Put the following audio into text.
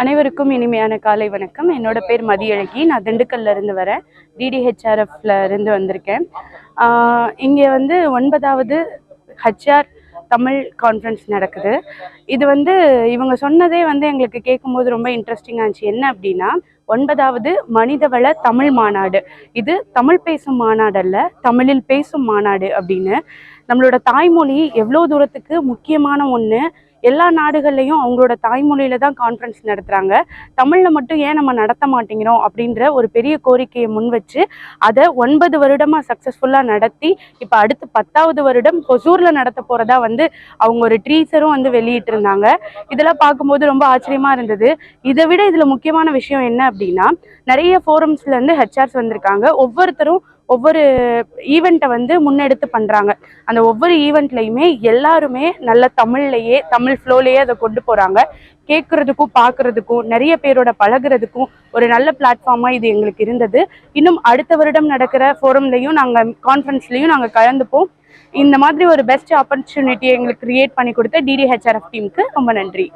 அனைவருக்கும் இனிமையான காலை வணக்கம். என்னோட பேர் மதியழகி. நான் திண்டுக்கல்ல இருந்து வரேன். டிடிஹெச்ஆர்எஃப்ல இருந்து வந்திருக்கேன். இங்கே வந்து ஒன்பதாவது ஹச்ஆர் தமிழ் கான்ஃபரன்ஸ் நடக்குது. இது வந்து இவங்க சொன்னதே வந்து எங்களுக்கு கேட்கும்போது ரொம்ப இன்ட்ரெஸ்டிங்காக இருந்துச்சு. என்ன அப்படின்னா ஒன்பதாவது மனிதவள தமிழ் மாநாடு. இது தமிழ் பேசும் மாநாடு அல்ல தமிழில் பேசும் மாநாடு அப்படின்னு. நம்மளோட தாய்மொழி எவ்வளோ தூரத்துக்கு முக்கியமான ஒன்று எல்லா நாடுகள்லையும் அவங்களோட தாய்மொழியில தான் கான்ஃபரன்ஸ் நடத்துகிறாங்க தமிழில் மட்டும் ஏன் நம்ம நடத்த மாட்டேங்கிறோம் அப்படின்ற ஒரு பெரிய கோரிக்கையை முன் வச்சு அதை ஒன்பது வருடமாக சக்ஸஸ்ஃபுல்லாக நடத்தி இப்போ அடுத்து பத்தாவது வருடம் கொசூரில் நடத்த போகிறதா வந்து அவங்க ஒரு ட்ரீசரும் வந்து வெளியிட்டிருந்தாங்க. இதெல்லாம் பார்க்கும்போது ரொம்ப ஆச்சரியமாக இருந்தது. இதை விட இதில் முக்கியமான விஷயம் என்ன அப்படின்னா நிறைய ஃபோரம்ஸ்லேருந்து ஹெச்ஆர்ஸ் வந்திருக்காங்க. ஒவ்வொருத்தரும் ஒவ்வொரு ஈவெண்ட்டை வந்து முன்னெடுத்து பண்ணுறாங்க அந்த ஒவ்வொரு ஈவெண்ட்லையுமே எல்லாருமே நல்ல தமிழ்லையே தமிழ் ஃப்ளோலையே அதை கொண்டு போகிறாங்க கேட்குறதுக்கும் பார்க்குறதுக்கும் நிறைய பேரோட பழகுறதுக்கும் ஒரு நல்ல பிளாட்ஃபார்மாக இது எங்களுக்கு இருந்தது. இன்னும் அடுத்த வருடம் நடக்கிற ஃபோரம்லையும் நாங்கள் கான்ஃபரன்ஸ்லையும் நாங்கள் கலந்துப்போம். இந்த மாதிரி ஒரு பெஸ்ட் ஆப்பர்ச்சுனிட்டியை எங்களுக்கு கிரியேட் பண்ணி கொடுத்த டிடிஹெச்ஆர்எஃப் டீமுக்கு ரொம்ப நன்றி.